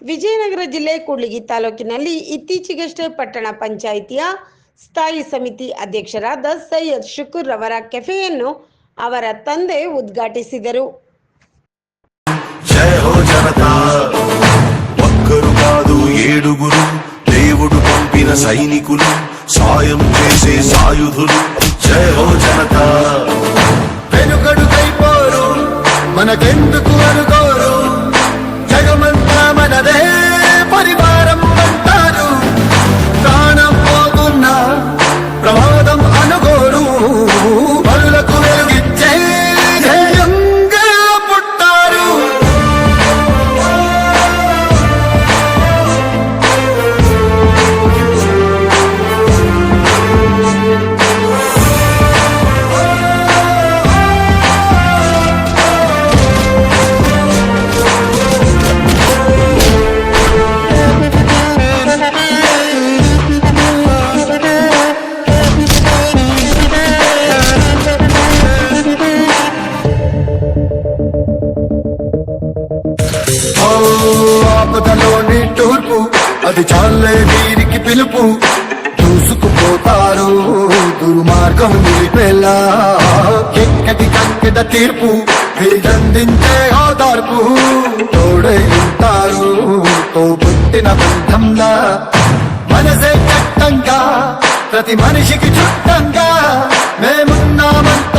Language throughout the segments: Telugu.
ವಿಜಯನಗರ ಜಿಲ್ಲೆ ಕೂಡ್ಲಿಗಿ ತಾಲೂಕಿನಲ್ಲಿ ಇತ್ತೀಚೆಗಷ್ಟೇ ಪಟ್ಟಣ ಪಂಚಾಯಿತಿಯ ಸ್ಥಾಯಿ ಸಮಿತಿ ಅಧ್ಯಕ್ಷರಾದ ಸೈಯದ್ ಶುಕುರ್ ರವರ ಕೆಫೆಯನ್ನು ಅವರ ತಂದೆ ಉದ್ಘಾಟಿಸಿದರು జయ హో జనతా ఒక్కరు కాదు ఏడుగురు దేవుడు పంపిన సైనికులు సాయం చేసే సాయుధులు జయ హో జనతా వెనుకడుకైపోరు మనకెందుకు అనుకోరు ఆపదలోని తూర్పు. అది చాలే వీరికి పిలుపు. దూసుకుపోతారు. దుర్మార్గం నిలిపేలా. ఎక్కడి కక్కడ తీర్పు. వీరందించే ఓదార్పు తోడై ఉంటారు. తోబుట్టిన బంధంలా. మనసే చట్టంగా. ప్రతి మనిషికి చుట్టంగా. మేమున్నామంత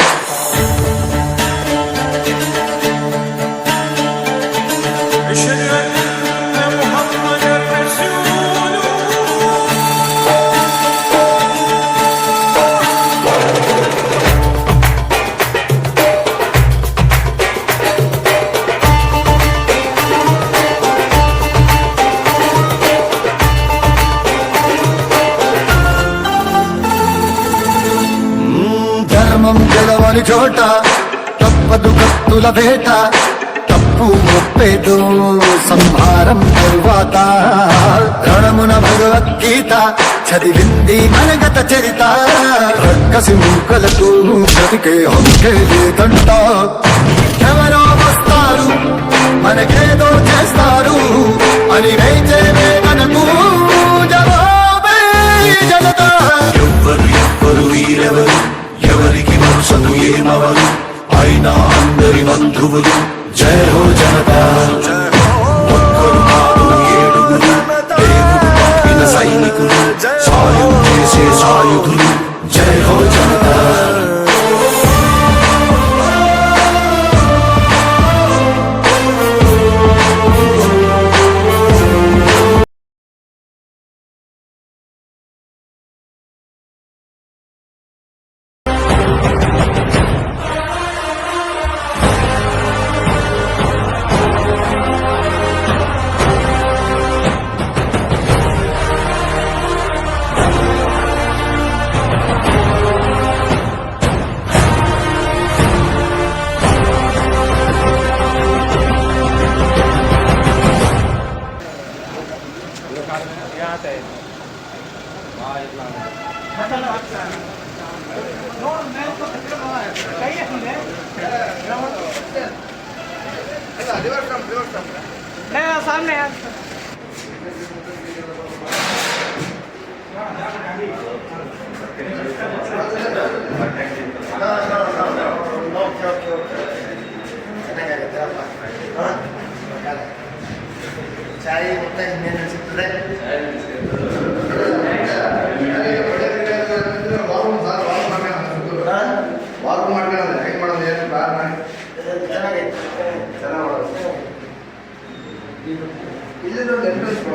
తప్పని చోట తప్పదు కత్తుల వేట తప్పు ముప్పేదు సంహారం తరువాత. రణమున భగవద్గీత చదివింది మనగత చరిత. రక్కసి మూకలకు బ్రతికే హక్కే లేదంట. ఎవరో వస్తారు మనకేదో చేస్తారు. అయినా అందరి బంధువులు. జయ హో జనత. ఒక్కరు కాదు ఏడుగురు. దేవుడు పంపిన సైనికులు. సాయం చేసే సాయుధులు. só nessa. Não, não, não, não. Não, que eu, que eu. Cara, já aí não tem menos de